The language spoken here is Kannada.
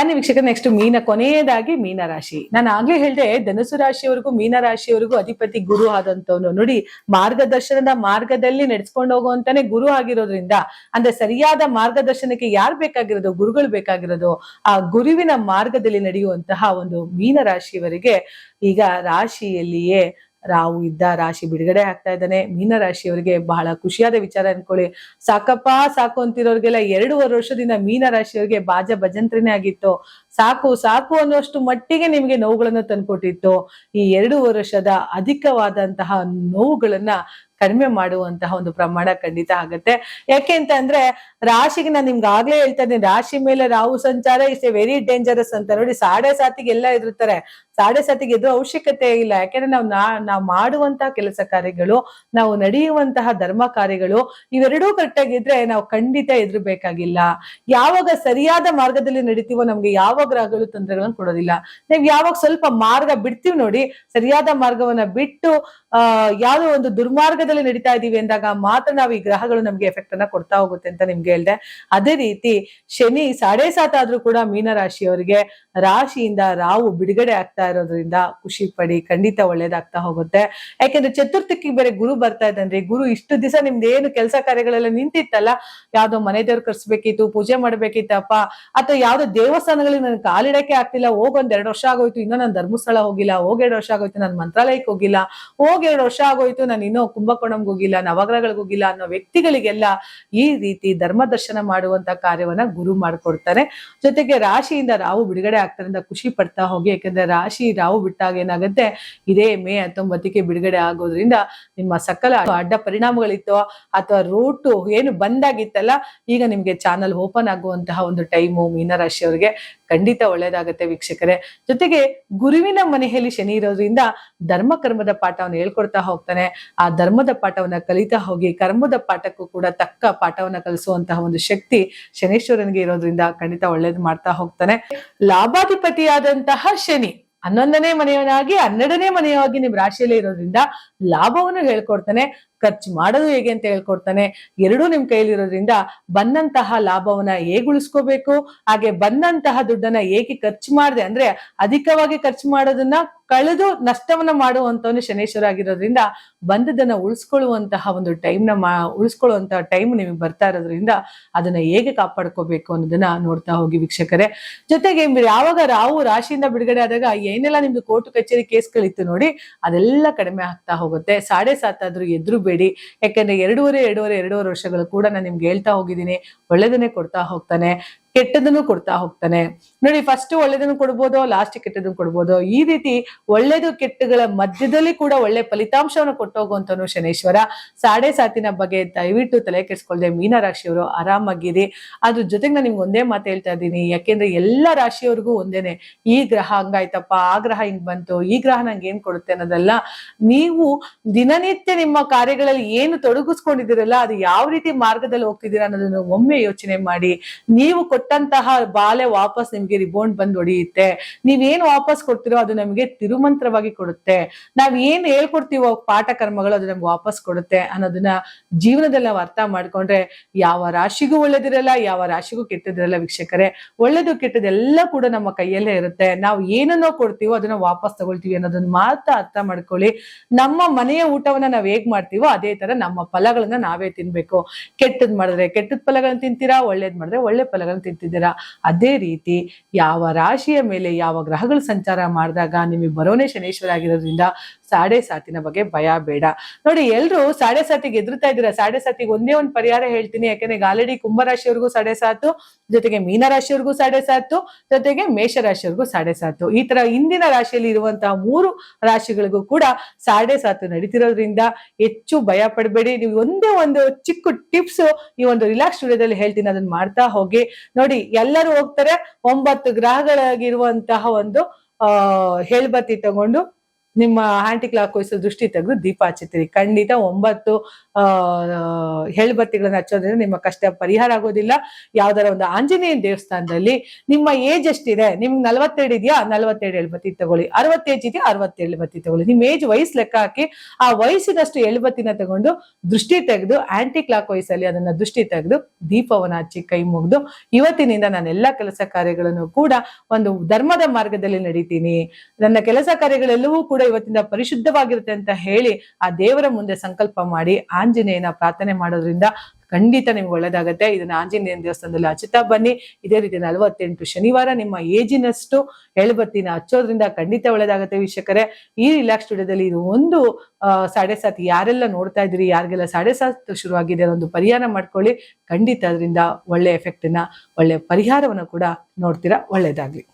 ಬನ್ನಿ ವೀಕ್ಷಕ ನೆಕ್ಸ್ಟ್ ಮೀನ, ಕೊನೆಯದಾಗಿ ಮೀನ ರಾಶಿ. ನಾನು ಆಗ್ಲೇ ಹೇಳ್ದೆ ಧನುಸು ರಾಶಿಯವರೆಗೂ, ಮೀನ ರಾಶಿಯವರೆಗೂ ಅಧಿಪತಿ ಗುರು ಆದಂತವನು ನೋಡಿ, ಮಾರ್ಗದರ್ಶನದ ಮಾರ್ಗದಲ್ಲಿ ನಡೆಸ್ಕೊಂಡು ಹೋಗುವಂತಾನೆ ಗುರು ಆಗಿರೋದ್ರಿಂದ, ಅಂದ್ರೆ ಸರಿಯಾದ ಮಾರ್ಗದರ್ಶನಕ್ಕೆ ಯಾರು ಬೇಕಾಗಿರೋದು, ಗುರುಗಳು ಬೇಕಾಗಿರೋದು, ಆ ಗುರುವಿನ ಮಾರ್ಗದಲ್ಲಿ ನಡೆಯುವಂತಹ ಒಂದು ಮೀನ ರಾಶಿಯವರಿಗೆ ಈಗ ರಾಶಿಯಲ್ಲಿಯೇ ರಾಹು ಇದ್ದ ರಾಶಿ ಬಿಡುಗಡೆ ಆಗ್ತಾ ಇದ್ದಾನೆ. ಮೀನ ರಾಶಿಯವರಿಗೆ ಬಹಳ ಖುಷಿಯಾದ ವಿಚಾರ ಅನ್ಕೊಳ್ಳಿ. ಸಾಕಪ್ಪ, ಸಾಕು ಅಂತಿರೋರ್ಗೆಲ್ಲ ಎರಡೂವರೆ ವರ್ಷದಿಂದ ಮೀನ ರಾಶಿಯವರಿಗೆ ಬಾಜ ಭಜಂತ್ರಿನೇ ಆಗಿತ್ತು. ಸಾಕು ಸಾಕು ಅನ್ನುವಷ್ಟು ಮಟ್ಟಿಗೆ ನಿಮಗೆ ನೋವುಗಳನ್ನು ತಂದ್ಕೊಟ್ಟಿತ್ತು. ಈ ಎರಡು ವರ್ಷದ ಅಧಿಕವಾದಂತಹ ನೋವುಗಳನ್ನ ಕಡಿಮೆ ಮಾಡುವಂತಹ ಒಂದು ಪ್ರಮಾಣ ಖಂಡಿತ ಆಗುತ್ತೆ. ಯಾಕೆ ಅಂತ ಅಂದ್ರೆ, ರಾಶಿಗೆ ನಾನು ನಿಮ್ಗೆ ಆಗ್ಲೇ ಹೇಳ್ತಾ ಇದ್ದೀನಿ. ರಾಶಿ ಮೇಲೆ ರಾಹು ಸಂಚಾರ ಇಸ್ ಎ ವೆರಿ ಡೇಂಜರಸ್ ಅಂತ ನೋಡಿ ಸಾಡೆ ಸಾತಿಗೆ ಎಲ್ಲ ಎದುರ್ತಾರೆ. ಸಾಡೆ ಸಾತಿಗೆ ಎದುರು ಅವಶ್ಯಕತೆ ಇಲ್ಲ. ಯಾಕೆಂದ್ರೆ ನಾವು ನಾವು ಮಾಡುವಂತಹ ಕೆಲಸ ಕಾರ್ಯಗಳು, ನಾವು ನಡೆಯುವಂತಹ ಧರ್ಮ ಕಾರ್ಯಗಳು, ಇವೆರಡೂ ಕರೆಕ್ಟ್ ಆಗಿದ್ರೆ ನಾವು ಖಂಡಿತ ಎದುರಬೇಕಾಗಿಲ್ಲ. ಯಾವಾಗ ಸರಿಯಾದ ಮಾರ್ಗದಲ್ಲಿ ನಡೀತೀವೋ ನಮ್ಗೆ ಯಾವ ಗ್ರಹಗಳು ತೊಂದರೆಗಳನ್ನು ಕೊಡೋದಿಲ್ಲ. ನೀವು ಯಾವಾಗ ಸ್ವಲ್ಪ ಮಾರ್ಗ ಬಿಡ್ತೀವಿ ನೋಡಿ, ಸರಿಯಾದ ಮಾರ್ಗವನ್ನ ಬಿಟ್ಟು ಯಾವ್ದೋ ಒಂದು ದುರ್ಮಾರ್ಗದಲ್ಲಿ ನಡೀತಾ ಇದೀವಿ ಅಂದಾಗ ಮಾತ್ರ ನಾವು ಈ ಗ್ರಹಗಳು ನಮ್ಗೆ ಎಫೆಕ್ಟ್ ಅನ್ನ ಕೊಡ್ತಾ ಹೋಗುತ್ತೆ ಅಂತ ನಿಮ್ಗೆ ಹೇಳ್ದೆ. ಅದೇ ರೀತಿ ಶನಿ ಸಾಡೆ ಸಾತ್ ಆದ್ರೂ ಕೂಡ ಮೀನ ರಾಶಿಯವರಿಗೆ ರಾಶಿಯಿಂದ ರಾವು ಬಿಡುಗಡೆ ಆಗ್ತಾ ಇರೋದ್ರಿಂದ ಖುಷಿ ಪಡಿ ಖಂಡಿತ ಒಳ್ಳೇದಾಗ್ತಾ ಹೋಗುತ್ತೆ. ಯಾಕೆಂದ್ರೆ ಚತುರ್ಥಕ್ಕೆ ಬೇರೆ ಗುರು ಬರ್ತಾ ಇದ್ದಂದ್ರೆ ಗುರು ಇಷ್ಟು ದಿವಸ ನಿಮ್ದು ಏನು ಕೆಲಸ ಕಾರ್ಯಗಳೆಲ್ಲ ನಿಂತಿತ್ತಲ್ಲ, ಯಾವ್ದೋ ಮನೆ ದೇವ್ರು ಕರ್ಸ್ಬೇಕಿತ್ತು, ಪೂಜೆ ಮಾಡ್ಬೇಕಿತ್ತಪ್ಪ, ಅಥವಾ ಯಾವ್ದೋ ದೇವಸ್ಥಾನಗಳಿಗೆ ನನ್ಗೆ ಕಾಲಿಡಕ್ಕೆ ಆಗ್ತಿಲ್ಲ, ಹೋಗ್ ಒಂದ್ ಎರಡು ವರ್ಷ ಆಗೋಯ್ತು, ಇನ್ನೂ ನಾನು ಧರ್ಮಸ್ಥಳ ಹೋಗಿಲ್ಲ, ಹೋಗ್ ಎರಡು ವರ್ಷ ಆಗೋಯ್ತು, ನಾನು ಮಂತ್ರಾಲಯಕ್ಕೆ ಹೋಗಿಲ್ಲ, ಹೋಗ್ ಎರಡು ವರ್ಷ ಆಗೋಯ್ತು, ನಾನು ಇನ್ನೂ ಕುಂಭಕೋಣಂಗೆ ಹೋಗಿಲ್ಲ, ನವಗ್ರಹಗಳಿಗೆ ಹೋಗಿಲ್ಲ ಅನ್ನೋ ವ್ಯಕ್ತಿಗಳಿಗೆಲ್ಲ ಈ ರೀತಿ ಧರ್ಮ ದರ್ಶನ ಮಾಡುವಂತ ಕಾರ್ಯವನ್ನ ಗುರು ಮಾಡ್ಕೊಡ್ತಾರೆ. ಜೊತೆಗೆ ರಾಶಿಯಿಂದ ರಾವು ಬಿಡುಗಡೆ ಆಗ್ತಾರಿಂದ ಖುಷಿ ಪಡ್ತಾ ಹೋಗಿ, ಯಾಕಂದ್ರೆ ರಾಶಿ ರಾವು ಬಿಟ್ಟಾಗ ಏನಾಗುತ್ತೆ, ಇದೇ ಮೇ ಹತ್ತೊಂಬತ್ತಕ್ಕೆ ಬಿಡುಗಡೆ ಆಗೋದ್ರಿಂದ ನಿಮ್ಮ ಸಕಲ ಅಡ್ಡ ಪರಿಣಾಮಗಳಿತ್ತು ಅಥವಾ ರೂಟು ಏನು ಬಂದಾಗಿತ್ತಲ್ಲ, ಈಗ ನಿಮ್ಗೆ ಚಾನಲ್ ಓಪನ್ ಆಗುವಂತಹ ಒಂದು ಟೈಮು ಮೀನರಾಶಿಯವರಿಗೆ ಖಂಡಿತ ಒಳ್ಳೇದಾಗುತ್ತೆ ವೀಕ್ಷಕರೇ. ಜೊತೆಗೆ ಗುರುವಿನ ಮನೆಯಲ್ಲಿ ಶನಿ ಇರೋದ್ರಿಂದ ಧರ್ಮ ಕರ್ಮದ ಪಾಠವನ್ನು ಹೇಳ್ಕೊಡ್ತಾ ಹೋಗ್ತಾನೆ. ಆ ಧರ್ಮದ ಪಾಠವನ್ನ ಕಲಿತಾ ಹೋಗಿ ಕರ್ಮದ ಪಾಠಕ್ಕೂ ಕೂಡ ತಕ್ಕ ಪಾಠವನ್ನ ಕಲಿಸುವಂತಹ ಒಂದು ಶಕ್ತಿ ಶನೇಶ್ವರನಿಗೆ ಇರೋದ್ರಿಂದ ಖಂಡಿತ ಒಳ್ಳೇದು ಮಾಡ್ತಾ ಹೋಗ್ತಾನೆ. ಲಾಭಾಧಿಪತಿಯಾದಂತಹ ಶನಿ ಹನ್ನೊಂದನೇ ಮನೆಯವನಾಗಿ ಹನ್ನೆರಡನೇ ಮನೆಯಾಗಿ ನಿಮ್ ರಾಶಿಯಲ್ಲಿ ಇರೋದ್ರಿಂದ ಲಾಭವನ್ನು ಹೇಳ್ಕೊಡ್ತಾನೆ, ಖರ್ಚು ಮಾಡೋದು ಹೇಗೆ ಅಂತ ಹೇಳ್ಕೊಡ್ತಾನೆ. ಎರಡೂ ನಿಮ್ ಕೈಲಿರೋದ್ರಿಂದ ಬಂದಂತಹ ಲಾಭವನ್ನ ಹೇಗೆ ಉಳಿಸ್ಕೋಬೇಕು ಹಾಗೆ ಬಂದಂತಹ ದುಡ್ಡನ್ನ ಹೇಗೆ ಖರ್ಚು ಮಾಡದೆ ಅಂದ್ರೆ ಅಧಿಕವಾಗಿ ಖರ್ಚು ಮಾಡೋದನ್ನ ಕಳೆದು ನಷ್ಟವನ್ನ ಮಾಡುವಂತವನು ಶನೇಶ್ವರ ಆಗಿರೋದ್ರಿಂದ ಬಂದದನ್ನ ಉಳಿಸ್ಕೊಳ್ಳುವಂತಹ ಒಂದು ಟೈಮ್ನ ಮಾ ಉಳಿಸ್ಕೊಳ್ಳುವಂತಹ ಟೈಮ್ ನಿಮಗೆ ಬರ್ತಾ ಇರೋದ್ರಿಂದ ಅದನ್ನ ಹೇಗೆ ಕಾಪಾಡ್ಕೋಬೇಕು ಅನ್ನೋದನ್ನ ನೋಡ್ತಾ ಹೋಗಿ ವೀಕ್ಷಕರೇ. ಜೊತೆಗೆ ಯಾವಾಗ ರಾವು ರಾಶಿಯಿಂದ ಬಿಡುಗಡೆ ಆದಾಗ ಏನೆಲ್ಲ ನಿಮ್ದು ಕೋರ್ಟ್ ಕಚೇರಿ ಕೇಸ್ಗಳಿತ್ತು ನೋಡಿ ಅದೆಲ್ಲ ಕಡಿಮೆ ಆಗ್ತಾ ಸಾಡೆ ಸಾತಾದ್ರೂ ಎದ್ರು ಬೇಡಿ. ಯಾಕಂದ್ರೆ ಎರಡೂವರೆ ಎರಡೂವರೆ ಎರಡೂವರೆ ವರ್ಷಗಳು ಕೂಡ ನಾನು ನಿಮ್ಗೆ ಹೇಳ್ತಾ ಹೋಗಿದ್ದೀನಿ. ಒಳ್ಳೇದನ್ನೇ ಕೊಡ್ತಾ ಹೋಗ್ತಾನೆ. ಕೆಟ್ಟದನ್ನು ಕೊಡ್ತಾ ಹೋಗ್ತಾನೆ. ನೋಡಿ ಫಸ್ಟ್ ಒಳ್ಳೇದನ್ನು ಕೊಡ್ಬೋದು ಲಾಸ್ಟ್ ಕೆಟ್ಟದನ್ನು ಕೊಡ್ಬೋದು. ಈ ರೀತಿ ಒಳ್ಳೇದು ಕೆಟ್ಟಗಳ ಮಧ್ಯದಲ್ಲಿ ಕೂಡ ಒಳ್ಳೆ ಫಲಿತಾಂಶವನ್ನು ಕೊಟ್ಟೋಗುವಂತನು ಶನೇಶ್ವರ. ಸಾಡೆ ಸಾತಿನ ಬಗ್ಗೆ ದಯವಿಟ್ಟು ತಲೆ ಕೆಡಿಸ್ಕೊಳ್ದೆ ಮೀನ ರಾಶಿಯವರು ಆರಾಮಾಗಿರಿ. ಅದ್ರ ಜೊತೆಗೆ ನಾನು ನಿಮ್ಗೆ ಒಂದೇ ಮಾತು ಹೇಳ್ತಾ ಇದ್ದೀನಿ. ಯಾಕೆಂದ್ರೆ ಎಲ್ಲ ರಾಶಿಯವ್ರಿಗೂ ಒಂದೇನೆ, ಈ ಗ್ರಹ ಹಂಗಾಯ್ತಪ್ಪ, ಆ ಗ್ರಹ ಹಿಂಗ್ ಬಂತು, ಈ ಗ್ರಹ ನಂಗೆ ಏನ್ ಕೊಡುತ್ತೆ ಅನ್ನೋದಲ್ಲ ನೀವು ದಿನನಿತ್ಯ ನಿಮ್ಮ ಕಾರ್ಯಗಳಲ್ಲಿ ಏನು ತೊಡಗಿಸ್ಕೊಂಡಿದ್ದೀರಲ್ಲ, ಅದು ಯಾವ ರೀತಿ ಮಾರ್ಗದಲ್ಲಿ ಹೋಗ್ತಿದ್ದೀರಾ ಅನ್ನೋದನ್ನು ಒಮ್ಮೆ ಯೋಚನೆ ಮಾಡಿ. ನೀವು ಕೊಟ್ಟಂತಹ ಬಾಲೆ ವಾಪಸ್ ನಿಮ್ಗೆ ರಿಬೋಂಡ್ ಬಂದ್ ಹೊಡೆಯುತ್ತೆ ನೀವೇನು ವಾಪಸ್ ಕೊಡ್ತಿರೋ ಅದು ನಮಗೆ ತಿರುಮಂತ್ರವಾಗಿ ಕೊಡುತ್ತೆ. ನಾವ್ ಏನ್ ಹೇಳ್ಕೊಡ್ತೀವೋ ಪಾಠ ಕರ್ಮಗಳು ಅದು ನಮ್ಗೆ ವಾಪಸ್ ಕೊಡುತ್ತೆ ಅನ್ನೋದನ್ನ ಜೀವನದಲ್ಲಿ ನಾವು ಅರ್ಥ ಮಾಡ್ಕೊಂಡ್ರೆ ಯಾವ ರಾಶಿಗೂ ಒಳ್ಳೇದಿರಲ್ಲ, ಯಾವ ರಾಶಿಗೂ ಕೆಟ್ಟದಿರಲ್ಲ ವೀಕ್ಷಕರೇ. ಒಳ್ಳೇದು ಕೆಟ್ಟದೆಲ್ಲ ಕೂಡ ನಮ್ಮ ಕೈಯಲ್ಲೇ ಇರುತ್ತೆ. ನಾವು ಏನನ್ನೋ ಕೊಡ್ತೀವೋ ಅದನ್ನ ವಾಪಸ್ ತಗೊಳ್ತೀವಿ ಅನ್ನೋದನ್ನ ಮಾತ್ರ ಅರ್ಥ ಮಾಡ್ಕೊಳ್ಳಿ. ನಮ್ಮ ಮನೆಯ ಊಟವನ್ನ ನಾವ್ ಹೇಗ್ ಮಾಡ್ತೀವೋ ಅದೇ ತರ ನಮ್ಮ ಫಲಗಳನ್ನ ನಾವೇ ತಿನ್ಬೇಕು. ಕೆಟ್ಟದ್ ಮಾಡಿದ್ರೆ ಕೆಟ್ಟದ್ ಫಲಗಳನ್ನ ತಿಂತೀರಾ, ಒಳ್ಳೇದ್ ಮಾಡಿದ್ರೆ ಒಳ್ಳೆ ಫಲಗಳನ್ನ ತಿಂತಿದ್ದೀರಾ ಅದೇ ರೀತಿ ಯಾವ ರಾಶಿಯ ಮೇಲೆ ಯಾವ ಗ್ರಹಗಳು ಸಂಚಾರ ಮಾಡಿದಾಗ ನಿಮಗೆ ಬರೋನೇ ಶನೇಶ್ವರ ಆಗಿರೋದ್ರಿಂದ ಸಾಡೆ ಸಾತಿನ ಬಗ್ಗೆ ಭಯ ಬೇಡ. ನೋಡಿ, ಎಲ್ರು ಸಾಡೆ ಸಾತಿಗೆ ಎದುರುತ್ತಾ ಇದ್ದೀರಾ? ಸಾಡೆ ಸಾತಿಗೆ ಒಂದೇ ಒಂದು ಪರಿಹಾರ ಹೇಳ್ತೀನಿ. ಯಾಕಂದ್ರೆ ಆಲ್ರೆಡಿ ಕುಂಭರಾಶಿಯವ್ರಿಗೂ ಸಾಡೆ ಸಾತು, ಜೊತೆಗೆ ಮೀನರಾಶಿಯವ್ರಿಗೂ ಸಾಡೆ ಸಾತು, ಜೊತೆಗೆ ಮೇಷರಾಶಿಯವ್ರಿಗೂ ಸಾಡೆ ಸಾತು. ಈ ತರ ಇಂದಿನ ರಾಶಿಯಲ್ಲಿ ಇರುವಂತಹ ಮೂರು ರಾಶಿಗಳಿಗೂ ಕೂಡ ಸಾಡೆ ಸಾತು ನಡೀತಿರೋದ್ರಿಂದ ಹೆಚ್ಚು ಭಯ ಪಡಬೇಡಿ. ನೀವು ಒಂದೇ ಒಂದು ಚಿಕ್ಕ ಟಿಪ್ಸ್ ಈ ಒಂದು ರಿಲ್ಯಾಕ್ಸ್ ಸ್ಟುಡಿಯೋದಲ್ಲಿ ಹೇಳ್ತೀನಿ. ಅದನ್ನ ಮಾಡ್ತಾ ಹೋಗಿ. ನೋಡಿ, ಎಲ್ಲರೂ ಹೋಗ್ತಾರೆ. ಒಂಬತ್ತು ಗ್ರಹಗಳಾಗಿರುವಂತಹ ಒಂದು, ಆ, ಹೇಳ್ಬತ್ತಿ ತಗೊಂಡು ನಿಮ್ಮ ಆಂಟಿ ಕ್ಲಾಕ್ ವಯಸ್ಸು ದೃಷ್ಟಿ ತೆಗೆದು ದೀಪ ಹಚ್ಚುತ್ತೀರಿ ಖಂಡಿತ ಒಂಬತ್ತು ಹೆಳ್ಬತ್ತಿಗಳನ್ನ ಹಚ್ಚೋದ್ರಿಂದ ನಿಮ್ಮ ಕಷ್ಟ ಪರಿಹಾರ ಆಗೋದಿಲ್ಲ. ಯಾವ್ದಾರ ಒಂದು ಆಂಜನೇಯ ದೇವಸ್ಥಾನದಲ್ಲಿ ನಿಮ್ಮ ಏಜ್ ಎಷ್ಟಿದೆ? ನಿಮ್ಗೆ ನಲವತ್ತೆರಡು ಇದೆಯಾ? ನಲವತ್ತೆರಡು ಎಳ್ಬತ್ತಿ ತಗೊಳ್ಳಿ. ಅರವತ್ತೇಜ್ ಇದೆಯಾ? ಅರವತ್ತೇಳು ಬತ್ತಿ ತಗೊಳ್ಳಿ. ನಿಮ್ಮ ಏಜ್ ವಯಸ್ಸು ಲೆಕ್ಕ ಹಾಕಿ ಆ ವಯಸ್ಸಿನಷ್ಟು ಎಳ್ಬತ್ತಿನ ತಗೊಂಡು ದೃಷ್ಟಿ ತೆಗೆದು ಆಂಟಿ ಕ್ಲಾಕ್ ಅಲ್ಲಿ ಅದನ್ನ ದೃಷ್ಟಿ ತೆಗೆದು ದೀಪವನ್ನು ಹಚ್ಚಿ ಕೈ ಮುಗ್ದು ಇವತ್ತಿನಿಂದ ನಾನು ಎಲ್ಲಾ ಕೆಲಸ ಕಾರ್ಯಗಳನ್ನು ಕೂಡ ಒಂದು ಧರ್ಮದ ಮಾರ್ಗದಲ್ಲಿ ನಡೀತೀನಿ. ನನ್ನ ಕೆಲಸ ಕಾರ್ಯಗಳೆಲ್ಲವೂ ಕೂಡ ಇವತ್ತಿಂದ ಪರಿಶುದ್ಧವಾಗಿರುತ್ತೆ ಅಂತ ಹೇಳಿ ಆ ದೇವರ ಮುಂದೆ ಸಂಕಲ್ಪ ಮಾಡಿ ಆಂಜನೇಯನ ಪ್ರಾರ್ಥನೆ ಮಾಡೋದ್ರಿಂದ ಖಂಡಿತ ನಿಮ್ಗೆ ಒಳ್ಳೇದಾಗತ್ತೆ. ಇದನ್ನ ಆಂಜನೇಯನ ದೇವಸ್ಥಾನದಲ್ಲಿ ಹಚ್ಚುತ್ತಾ ಬನ್ನಿ. ಇದೇ ರೀತಿ ನಲವತ್ತೆಂಟು ಶನಿವಾರ ನಿಮ್ಮ ಏಜಿನಷ್ಟು ಎಳಬತ್ತಿನ ಹಚ್ಚೋದ್ರಿಂದ ಖಂಡಿತ ಒಳ್ಳೇದಾಗತ್ತೆ ವೀಕ್ಷಕರೇ. ಈ ರಿಲ್ಯಾಕ್ಸ್ ಸ್ಟುಡಿಯೋದಲ್ಲಿ ಇದು ಒಂದು ಸಾಡೆ ಸಾತ್ ಯಾರೆಲ್ಲ ನೋಡ್ತಾ ಇದ್ರಿ ಯಾರಿಗೆಲ್ಲ ಸಾಡೆ ಸಾತ್ ಶುರುವಾಗಿದೆ ಒಂದು ಪರಿಹಾರ ಮಾಡ್ಕೊಳ್ಳಿ. ಖಂಡಿತ ಅದರಿಂದ ಒಳ್ಳೆ ಎಫೆಕ್ಟ್ ಒಳ್ಳೆ ಪರಿಹಾರವನ್ನು ಕೂಡ ನೋಡ್ತೀರಾ, ಒಳ್ಳೇದಾಗ್ಲಿ.